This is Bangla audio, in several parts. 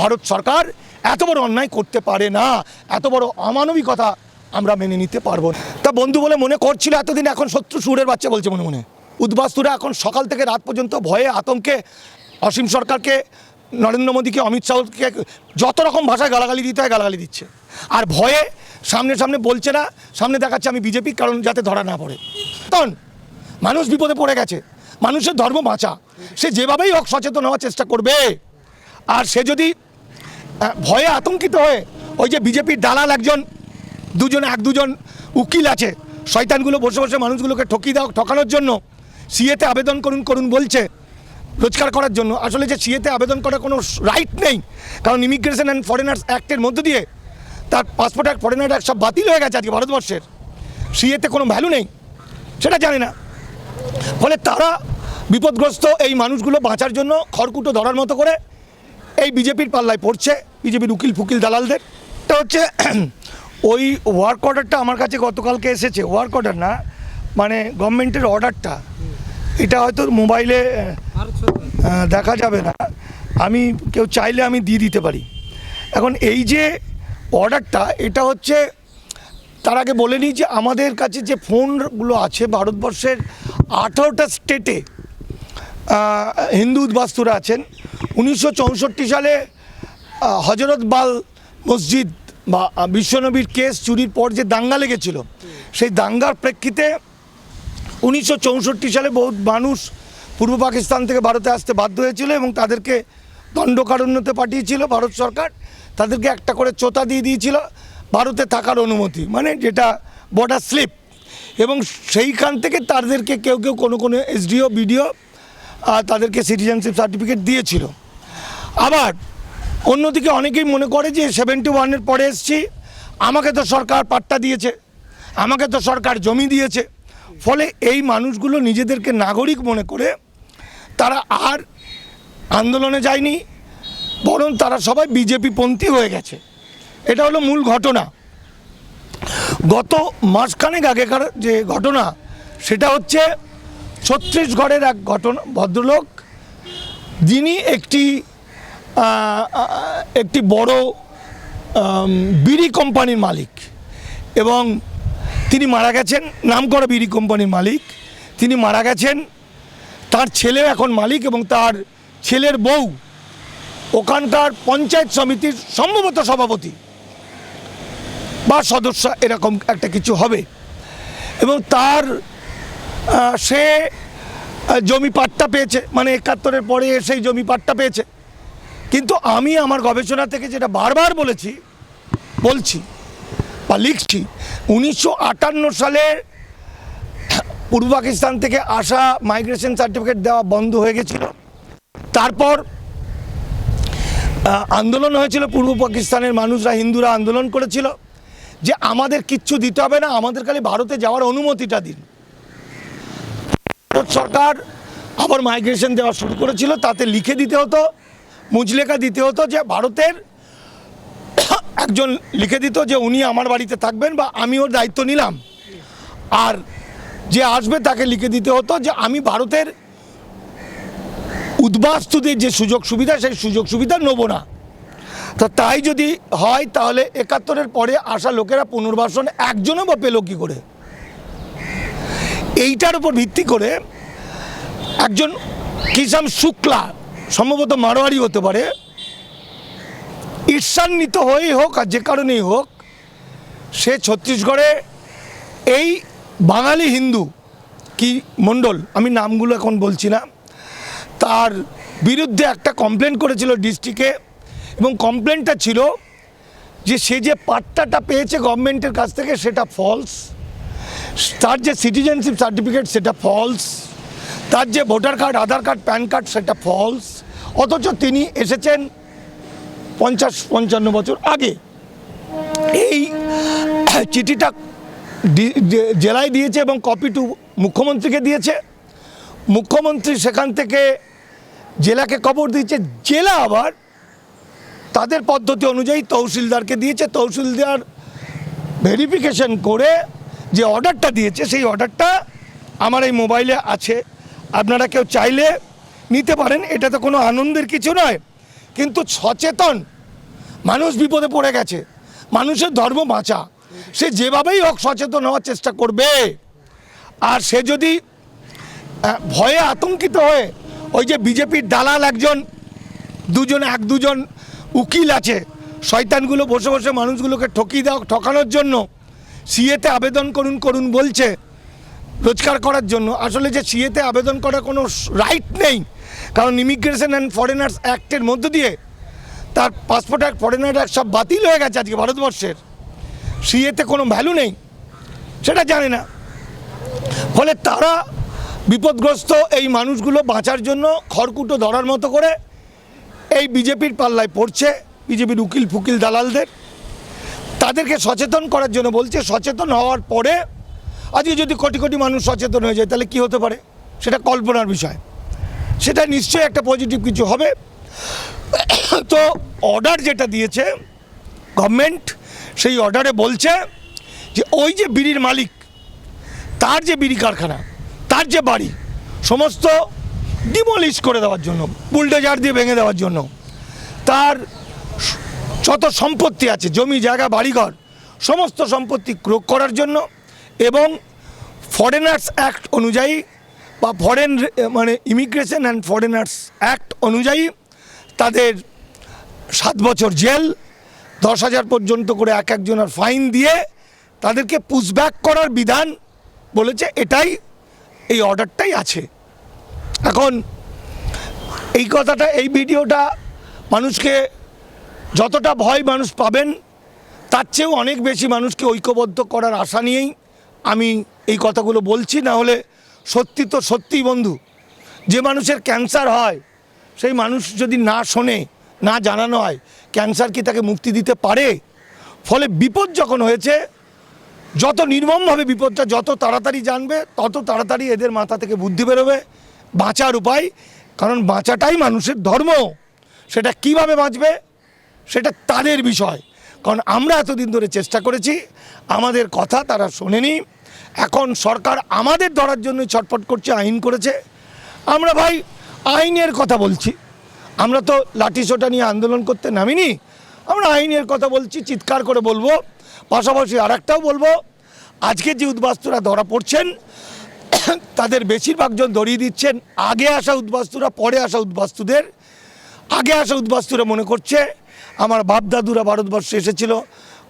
ভারত সরকার এত বড় অন্যায় করতে পারে না, এত বড় অমানবিকতা আমরা মেনে নিতে পারব তা বন্ধু বলে মনে করছিল এতদিন এখন শত্রু সুরের বাচ্চা বলছে মনে মনে। উদ্বাস্তুরা এখন সকাল থেকে রাত পর্যন্ত ভয়ে আতঙ্কে। অসীম সরকারকে, নরেন্দ্র মোদীকে, অমিত শাহকে যত রকম ভাষায় গালাগালি দিতে হয় গালাগালি দিচ্ছে। আর ভয়ে সামনে সামনে বলছে না, সামনে দেখাচ্ছে আমি বিজেপি কারণ যাতে ধরা না পড়ে। তখন মানুষ বিপদে পড়ে গেছে, মানুষের ধর্ম বাঁচা। সে যেভাবেই হোক সচেতন হওয়ার চেষ্টা করবে। আর সে যদি ভয়ে আতঙ্কিত হয়ে ওই যে বিজেপির দালাল একজন, দুজন এক দুজন উকিল আছে, শয়তানগুলো বসে বসে মানুষগুলোকে ঠকিয়ে দাও, ঠকানোর জন্য সিএতে আবেদন করুন করুন বলছে, রোজগার করার জন্য। আসলে যে সিএতে আবেদন করার কোনো রাইট নেই, কারণ ইমিগ্রেশন অ্যান্ড ফরেনার্স অ্যাক্টের মধ্য দিয়ে তার পাসপোর্ট অ্যাক্ট ফরেনার অ্যাক্ট সব বাতিল হয়ে গেছে আজকে ভারতবর্ষের। সিএতে কোনো ভ্যালু নেই, সেটা জানে না। ফলে তারা বিপদগ্রস্ত এই মানুষগুলো বাঁচার জন্য খড়কুটো ধরার মতো করে এই বিজেপির পাল্লায় পড়ছে, বিজেপির উকিল ফুকিল দালালদের। এটা হচ্ছে, ওই ওয়ার্ক অর্ডারটা আমার কাছে গতকালকে এসেছে। ওয়ার্ক অর্ডার না মানে গভর্নমেন্টের অর্ডারটা। এটা হয়তো মোবাইলে দেখা যাবে না। আমি, কেউ চাইলে আমি দিয়ে দিতে পারি। এখন এই যে অর্ডারটা, এটা হচ্ছে, তার আগে বলে নিই যে আমাদের কাছে যে ফোনগুলো আছে ভারতবর্ষের আঠারোটা স্টেটে হিন্দু উদ্বাস্তুরা আছেন উনিশশো চৌষট্টি সালে হজরত বাল মসজিদ বা বিশ্বনবীর কেস চুরির পর যে দাঙ্গা লেগেছিল, সেই দাঙ্গার প্রেক্ষিতে উনিশশো চৌষট্টি সালে বহু মানুষ পূর্ব পাকিস্তান থেকে ভারতে আসতে বাধ্য হয়েছিল এবং তাদেরকে দণ্ডকারণ্যতে পাঠিয়েছিল ভারত সরকার। তাদেরকে একটা করে চোতা দিয়ে দিয়েছিল ভারতে থাকার অনুমতি মানে যেটা বর্ডার স্লিপ এবং সেইখান থেকে তাদেরকে কেউ কেউ কোনো কোনো এসডিও বিডিও তাদেরকে সিটিজেনশিপ সার্টিফিকেট দিয়েছিল। আবার অন্যদিকে অনেকেই মনে করে যে সেভেন্টি ওয়ানের পরে এসছি, আমাকে তো সরকার পাট্টা দিয়েছে, আমাকে তো সরকার জমি দিয়েছে। ফলে এই মানুষগুলো নিজেদেরকে নাগরিক মনে করে তারা আর আন্দোলনে যায়নি, বরং তারা সবাই বিজেপি পন্থী হয়ে গেছে। এটা হলো মূল ঘটনা। গত মাসখানেক আগেকার যে ঘটনা, সেটা হচ্ছে ছত্তিশগড়ের এক ঘটনা, ভদ্রলোক, যিনি একটি একটি বড় বিড়ি কোম্পানির মালিক এবং তিনি মারা গেছেন নামকরা বিড়ি কোম্পানির মালিক। তিনি মারা গেছেন, তার ছেলে এখন মালিক এবং তার ছেলের বউ। ওখানকার পঞ্চায়েত সমিতির সম্ভবত সভাপতি বা সদস্য, এরকম একটা কিছু হবে। এবং তার সে জমি পাট্টা পেয়েছে। মানে একাত্তরের পরে সেই জমি পাট্টা পেয়েছে। কিন্তু আমি আমার গবেষণা থেকে যেটা বারবার বলেছি, বলছি বা লিখছি, উনিশশো আটান্ন সালে পূর্ব পাকিস্তান থেকে আসা মাইগ্রেশন সার্টিফিকেট দেওয়া বন্ধ হয়ে গেছিল। তারপর আন্দোলন হয়েছিল, পূর্ব পাকিস্তানের মানুষরা হিন্দুরা আন্দোলন করেছিল যে আমাদের কিচ্ছু দিতে হবে না, আমাদের খালি ভারতে যাওয়ার অনুমতিটা দিন। ভারত সরকার আবার মাইগ্রেশন দেওয়া শুরু করেছিল, তাতে লিখে দিতে হতো মুচলেখা দিতে হতো যে ভারতের একজন লিখে দিত যে উনি আমার বাড়িতে থাকবেন বা আমি ওর দায়িত্ব নিলাম। আর যে আসবে তাকে লিখে দিতে হতো যে আমি ভারতের উদ্বাস্তুদের যে সুযোগ সুবিধা, সেই সুযোগ সুবিধা নেব না। তা তাই যদি হয় তাহলে একাত্তরের পরে আসা লোকেরা পুনর্বাসন একজনও বা পেল কী করে? এইটার উপর ভিত্তি করে একজন কিষাম শুক্লা, সম্ভবত মারোয়ারি হতে পারে, ঈর্ষান্বিত হয়েই হোক আর যে কারণেই হোক, সে ছত্তিশগড়ে এই বাঙালি হিন্দু কি মণ্ডল, আমি নামগুলো এখন বলছি না, তার বিরুদ্ধে একটা কমপ্লেন করেছিল ডিস্ট্রিক্টে এবং কমপ্লেনটা ছিল যে সে যে পাট্টাটা পেয়েছে গভর্নমেন্টের কাছ থেকে সেটা ফলস তার যে সিটিজেনশিপ সার্টিফিকেট সেটা ফলস তার যে voter card, Aadhaar card, PAN card, সেটা ফলস অথচ তিনি এসেছেন পঞ্চাশ, পঞ্চান্ন বছর আগে। এই চিঠিটা জেলায় দিয়েছে এবং কপি টু মুখ্যমন্ত্রীকে দিয়েছে। মুখ্যমন্ত্রী সেখান থেকে জেলাকে খবর দিয়েছে। জেলা আবার তাদের পদ্ধতি অনুযায়ী তহসিলদারকে দিয়েছে। তহসিলদার ভেরিফিকেশন করে যে অর্ডারটা দিয়েছে, সেই অর্ডারটা আমার এই মোবাইলে আছে। আপনারা কেউ চাইলে নিতে পারেন এটা তো কোনো আনন্দের কিছু নয়। কিন্তু সচেতন মানুষ বিপদে পড়ে গেছে। মানুষের ধর্ম বাঁচা। সে যেভাবেই হোক সচেতন হওয়ার চেষ্টা করবে। আর সে যদি ভয়ে আতঙ্কিত হয়ে ওই যে বিজেপির দালাল একজন, দুজন এক দুজন উকিল আছে, শয়তানগুলো বসে বসে মানুষগুলোকে ঠকিয়ে দেওয়া, ঠকানোর জন্য সিএতে আবেদন করুন করুন বলছে রোজগার করার জন্য। আসলে যে সিএতে আবেদন করার কোনো রাইট নেই, কারণ ইমিগ্রেশন অ্যান্ড ফরেনার্স অ্যাক্টের মধ্য দিয়ে তার পাসপোর্ট অ্যাক্ট ফরেনার অ্যাক্ট সব বাতিল হয়ে গেছে আজকে ভারতবর্ষের। সিএতে কোনো ভ্যালু নেই, সেটা জানে না। ফলে তারা বিপদগ্রস্ত এই মানুষগুলো বাঁচার জন্য খড়কুটো ধরার মতো করে এই বিজেপির পাল্লায় পড়ছে, বিজেপির উকিল ফুকিল দালালদের। তাদেরকে সচেতন করার জন্য বলছে, সচেতন হওয়ার পরে আজকে যদি কোটি কোটি মানুষ সচেতন হয়ে যায়, তাহলে কি হতে পারে? সেটা কল্পনার বিষয়। সেটা নিশ্চয়ই একটা পজিটিভ কিছু হবে। তো অর্ডার যেটা দিয়েছে গভর্নমেন্ট সেই অর্ডারে বলছে যে, ওই যে বিড়ির মালিক, তার যে বিড়ি কারখানা, তার যে বাড়ি, সমস্ত ডিমলিশ করে দেওয়ার জন্য বুলডোজার দিয়ে ভেঙে দেওয়ার জন্য, তার যত সম্পত্তি আছে, জমি, জায়গা, বাড়িঘর, সমস্ত সম্পত্তি ক্রোক করার জন্য এবং ফরেনার্স অ্যাক্ট অনুযায়ী বা ফরেন মানে ইমিগ্রেশন অ্যান্ড ফরেনার্স অ্যাক্ট অনুযায়ী তাদের সাত বছর জেল, দশ হাজার পর্যন্ত করে এক একজনের ফাইন দিয়ে তাদেরকে পুশব্যাক করার বিধান বলেছে, এটাই এই অর্ডারটাই আছে। এখন এই কথাটা, এই ভিডিওটা মানুষকে যতটা ভয় মানুষ পাবেন, তার চেয়েও অনেক বেশি মানুষকে ঐক্যবদ্ধ করার আশা নিয়েই আমি এই কথাগুলো বলছি, না হলে সত্যি তো সত্যিই বন্ধু, যে মানুষের ক্যান্সার হয়, সেই মানুষ যদি না শোনে, না জানানো হয়, ক্যান্সার কি তাকে মুক্তি দিতে পারে? ফলে বিপদ যখন হয়েছে, যত নির্মমভাবে বিপদটা, যত তাড়াতাড়ি জানবে, তত তাড়াতাড়ি এদের মাথা থেকে বুদ্ধি বেরোবে। বাঁচার উপায়, কারণ বাঁচাটাই মানুষের ধর্ম। সেটা কীভাবে বাঁচবে? সেটা তাদের বিষয়। কারণ আমরা এতদিন ধরে চেষ্টা করেছি, আমাদের কথা তারা শোনেনি। এখন সরকার আমাদের ধরার জন্য ছটফট করছে, আইন করেছে। আমরা ভাই আইনের কথা বলছি। আমরা তো লাঠি সোটা নিয়ে আন্দোলন করতে নামিনি। আমরা আইনের কথা বলছি, চিৎকার করে বলব। পাশাপাশি আর একটাও বলব, আজকে যে উদ্বাস্তুরা ধরা পড়ছেন, তাদের বেশিরভাগজন ধরিয়ে দিচ্ছেন আগে আসা উদ্বাস্তুরা, পরে আসা উদ্বাস্তুদের। আগে আসা উদ্বাস্তুরা মনে করছে আমার বাপ দাদুরা ভারতবর্ষে এসেছিল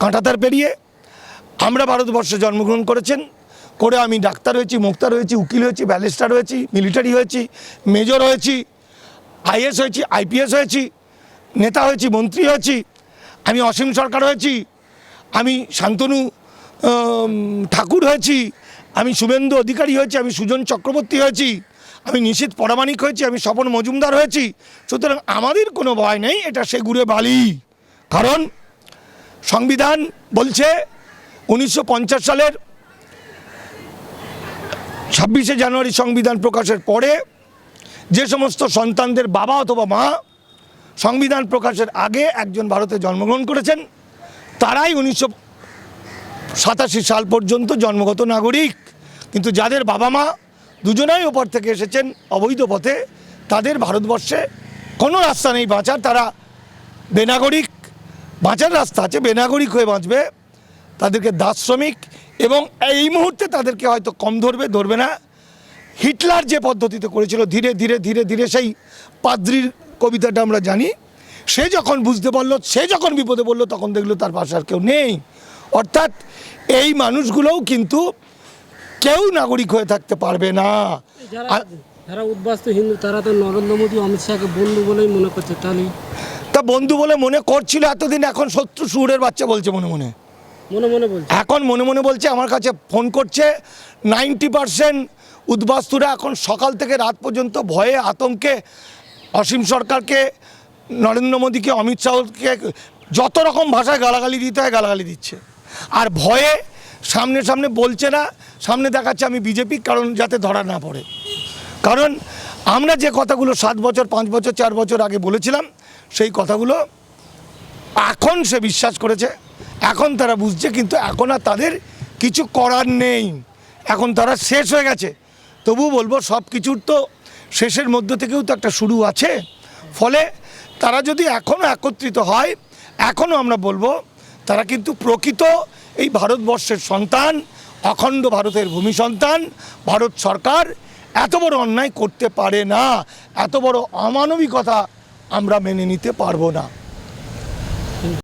কাঁটাতার পেরিয়ে। আমরা ভারতবর্ষে জন্মগ্রহণ করেছেন। করে আমি ডাক্তার হয়েছি, মুক্তার হয়েছি, উকিল হয়েছি, ব্যালিস্টার হয়েছি, মিলিটারি হয়েছি, মেজর হয়েছি, আইএস হয়েছি, আইপিএস হয়েছি, নেতা হয়েছি, মন্ত্রী হয়েছি, আমি অসীম সরকার হয়েছি, আমি শান্তনু ঠাকুর হয়েছি, আমি শুভেন্দু অধিকারী হয়েছি, আমি সুজন চক্রবর্তী হয়েছি আমি নিশ্চিত পরামানিক হয়েছি, আমি স্বপন মজুমদার হয়েছি। সুতরাং আমাদের কোনো ভয় নেই, এটা সে ঘুরে বালি। কারণ সংবিধান বলছে উনিশশো পঞ্চাশ সালের ছাব্বিশে জানুয়ারি সংবিধান প্রকাশের পরে যে সমস্ত সন্তানদের বাবা অথবা মা সংবিধান প্রকাশের আগে একজন ভারতে জন্মগ্রহণ করেছেন, তারাই উনিশশো সাতাশি সাল পর্যন্ত জন্মগত নাগরিক। কিন্তু যাদের বাবা মা দুজনাই ওপর থেকে এসেছেন অবৈধ পথে। তাদের ভারতবর্ষে কোনো রাস্তা নেই বাঁচার। তারা বেনাগরিক, বাঁচার রাস্তা আছে, বেনাগরিক হয়ে বাঁচবে। তাদেরকে দাস শ্রমিক এবং এই মুহূর্তে তাদেরকে হয়তো কম ধরবে ধরবে না। হিটলার যে পদ্ধতিতে করেছিল, ধীরে ধীরে ধীরে ধীরে সেই পাদ্রির কবিতাটা আমরা জানি। সে যখন বুঝতে পারল, সে যখন বিপদে পড়ল, তখন দেখল তার পাশে আর কেউ নেই। অর্থাৎ এই মানুষগুলোও কিন্তু কেউ নাগরিক হয়ে থাকতে পারবে না। যারা উদ্বাস্তু হিন্দু তারা তো নরেন্দ্র মোদী অমিত শাহকে বন্ধু বলেই মনে করছে তাহলে তা বন্ধু বলে মনে করছিল এতদিন এখন শত্রু সুরের বাচ্চা বলছে মনে মনে। মনে মনে বলছে। এখন মনে মনে বলছে আমার কাছে ফোন করছে নাইনটি পারসেন্ট উদ্বাস্তুরা এখন সকাল থেকে রাত পর্যন্ত ভয়ে আতঙ্কে অসীম সরকারকে নরেন্দ্র মোদীকে অমিত শাহকে যত রকম ভাষায় গালাগালি দিতে হয় গালাগালি দিচ্ছে। আর ভয়ে সামনে সামনে বলছে না সামনে দেখাচ্ছে আমি বিজেপি, কারণ যাতে ধরা না পড়ে। কারণ আমরা যে কথাগুলো সাত বছর, পাঁচ বছর, চার বছর আগে বলেছিলাম, সেই কথাগুলো এখন সে বিশ্বাস করেছে, এখন তারা বুঝছে, কিন্তু এখন আর তাদের কিছু করার নেই। এখন তারা শেষ হয়ে গেছে। তবু বলব, সব কিছুর তো শেষের মধ্য থেকেও তো একটা শুরু আছে। ফলে তারা যদি এখনও একত্রিত হয় এখনও আমরা বলব, তারা কিন্তু প্রকৃত এই ভারতবর্ষের সন্তান অখণ্ড ভারতের ভূমি সন্তান, ভারত সরকার এত বড় অন্যায় করতে পারে না, এত বড় অমানবিকতা আমরা মেনে নিতে পারব না।